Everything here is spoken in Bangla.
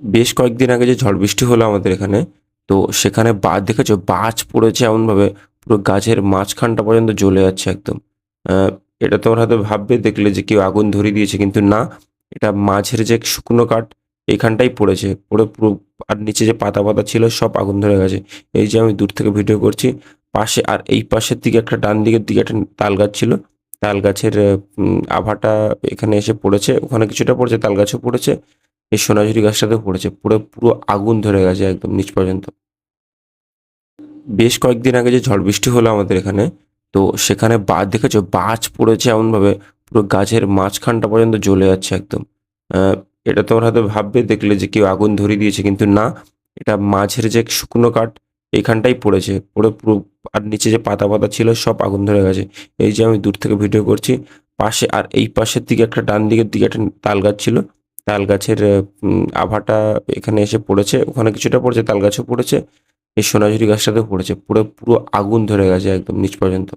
বেশ কয়েকদিন আগে যে ঝড় বৃষ্টি হলো আমাদের এখানে, তো সেখানে বা, দেখেছ বাজ পড়েছে এমনভাবে, পুরো গাছের মাঝখানটা পর্যন্ত জ্বলে যাচ্ছে একদম। এটা তোমরা হয়তো ভাববে, দেখলে যে কেউ আগুন ধরিয়ে দিয়েছে, কিন্তু না, এটা মাঝের যে শুকনো কাঠ এইখানটাই পড়েছে পড়ে পুরো, আর নিচে যে পাতা পাতা ছিল সব আগুন ধরে গেছে। এই যে আমি দূর থেকে ভিডিও করছি, পাশে আর এই পাশের দিকে একটা ডান দিকের দিকে একটা তাল গাছ ছিল, তাল গাছের আভাটা এখানে এসে পড়েছে, ওখানে কিছুটা পড়েছে, তাল গাছও পড়েছে এই সোনাঝুরি গাছটাতেও পড়েছে। পুরো পুরো আগুন ধরে গেছে একদম নিচ পর্যন্ত। বেশ কয়েকদিন আগে যে ঝড় বৃষ্টি হলো আমাদের এখানে, তো সেখানে বা দেখেছ? বাজ পড়েছে এমনভাবে, পুরো গাছের মাঝখানটা পর্যন্ত জ্বলে যাচ্ছে একদম। এটা তোমরা হয়তো ভাববে, দেখলে যে কেউ আগুন ধরিয়ে দিয়েছে, কিন্তু না, এটা মাঝের যে শুকনো কাঠ এইখানটাই পড়েছে। পড়ে পুরো আর নিচে যে পাতা পাতা ছিল, সব আগুন ধরে গেছে। এই যে আমি দূর থেকে ভিডিও করছি, পাশে আর এই পাশের দিকে একটা ডান দিকের দিকে একটা তাল গাছ ছিল তাল গাছের আভাটা এখানে এসে পড়েছে। ওখানে কিছুটা পড়েছে তাল গাছও পড়েছে। এই সোনাঝুরি গাছটাতেও পড়েছে। পুরো পুরো আগুন ধরে গেছে একদম নিচ পর্যন্ত।